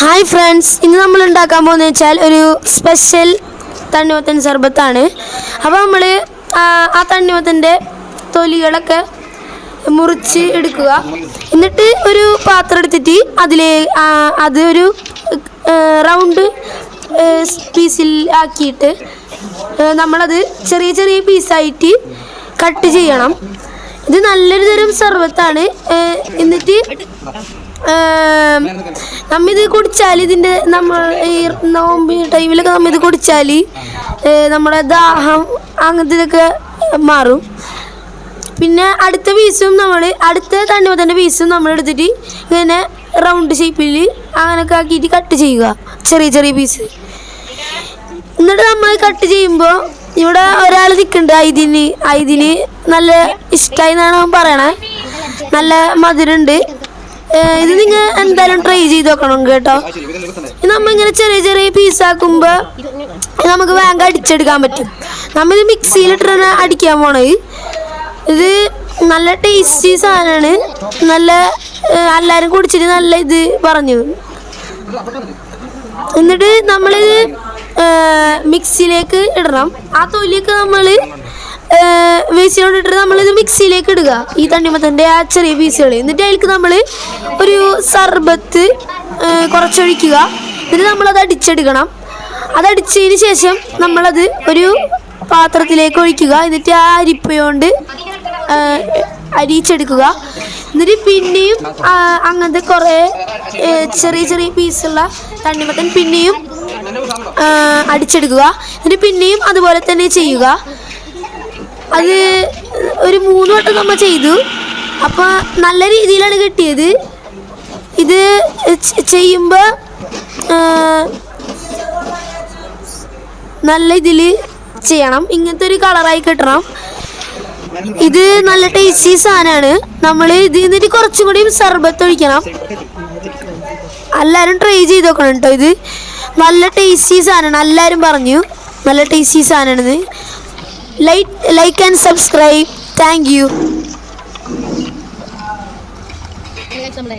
Hi friends ഇന്ന് നമ്മൾ ഉണ്ടാക്കാൻ പോകുന്നത് വെച്ചാൽ ഒരു സ്പെഷ്യൽ തണ്ണിമത്തൻ സർബത്താണ്. അപ്പോൾ നമ്മൾ ആ തണ്ണിമത്തന്റെ തൊലികളൊക്കെ മുറിച്ച് എടുക്കുക. എന്നിട്ട് ഒരു പാത്രം എടുത്തിട്ട് അതിൽ അത് ഒരു റൗണ്ട് പീസിൽ ആക്കിയിട്ട് നമ്മളത് ചെറിയ ചെറിയ പീസായിട്ട് കട്ട് ചെയ്യണം. ഇത് നല്ലൊരു തരം സർബത്താണ് എന്നിട്ട് നമ്മിത് കുടിച്ചാൽ ഇതിന്റെ നമ്മൾ ഈ നോമ്പ് ടൈമിലൊക്കെ നമ്മ ഇത് കുടിച്ചാൽ നമ്മുടെ ദാഹം അങ്ങനത്തെ ഇതൊക്കെ മാറും. പിന്നെ അടുത്ത പീസും നമ്മൾ അടുത്ത തണ്ണിമത്തന്റെ പീസും നമ്മൾ എടുത്തിട്ട് ഇങ്ങനെ റൗണ്ട് ഷേപ്പിൽ അങ്ങനെയൊക്കെ ആക്കിയിട്ട് കട്ട് ചെയ്യുക. ചെറിയ ചെറിയ പീസ്. എന്നിട്ട് നമ്മൾ കട്ട് ചെയ്യുമ്പോൾ ഇവിടെ ഒരാൾ നിൽക്കുന്നുണ്ട് ഐദിന് ഐദിന് നല്ല ഇഷ്ടമായി എന്നാണ് അവൻ പറയണേ. നല്ല മധുരമുണ്ട്. ഇത് നിങ്ങൾ എന്തായാലും ട്രൈ ചെയ്ത് നോക്കണം കേട്ടോ. നമ്മ ഇങ്ങനെ ചെറിയ ചെറിയ പീസ് പീസാക്കുമ്പോൾ നമുക്ക് വേഗം അടിച്ചെടുക്കാൻ പറ്റും. നമ്മൾ മിക്സിയിലിട്ടാണ് അടിക്കാൻ പോണത്. ഇത് നല്ല ടേസ്റ്റി സാധനമാണ്. നല്ല എല്ലാവരും കുടിച്ചിട്ട് നല്ല ഇത് പറഞ്ഞു. എന്നിട്ട് നമ്മൾ മിക്സിയിലേക്ക് ഇടണം. ആ തൊലിയൊക്കെ നമ്മൾ വേസ്റ്റിനോട് ഇട്ടിട്ട് നമ്മളിത് മിക്സിയിലേക്ക് ഇടുക. ഈ തണ്ണിമത്തന്റെ ആ ചെറിയ പീസുകൾ എന്നിട്ട് അതിലേക്ക് നമ്മൾ ഒരു സർബത്ത് കുറച്ചൊഴിക്കുക. എന്നിട്ട് നമ്മളത് അടിച്ചെടുക്കണം. അതടിച്ചതിന് ശേഷം നമ്മളത് ഒരു പാത്രത്തിലേക്ക് ഒഴിക്കുക. എന്നിട്ട് ആ അരിപ്പയോണ്ട് അരിയിച്ചെടുക്കുക. എന്നിട്ട് പിന്നെയും അങ്ങനത്തെ കുറേ ചെറിയ ചെറിയ പീസുള്ള തണ്ണിമത്തൻ പിന്നെയും അടിച്ചെടുക്കുക. എന്നിട്ട് പിന്നെയും അതുപോലെ തന്നെ ചെയ്യുക. അത് ഒരു മൂന്ന് വട്ടം നമ്മൾ ചെയ്തു. അപ്പോൾ നല്ല രീതിയിലാണ് കിട്ടിയത്. ഇത് ചെയ്യുമ്പോൾ നല്ല ഇതിൽ ചെയ്യണം. ഇങ്ങനത്തെ ഒരു കളറായി കിട്ടണം. ഇത് നല്ല ടേസ്റ്റി സാധനമാണ് നമ്മൾ ഇതിൽ നിന്നിട്ട് കുറച്ചും കൂടി സർബത്ത് ഒഴിക്കണം. എല്ലാവരും ട്രൈ ചെയ്ത് നോക്കണം കേട്ടോ ഇത്. നല്ല ടേസ്റ്റി സാധനമാണ് എല്ലാവരും പറഞ്ഞു. നല്ല tasty സാധനമാണിത് like like and subscribe thank you നമ്മളെ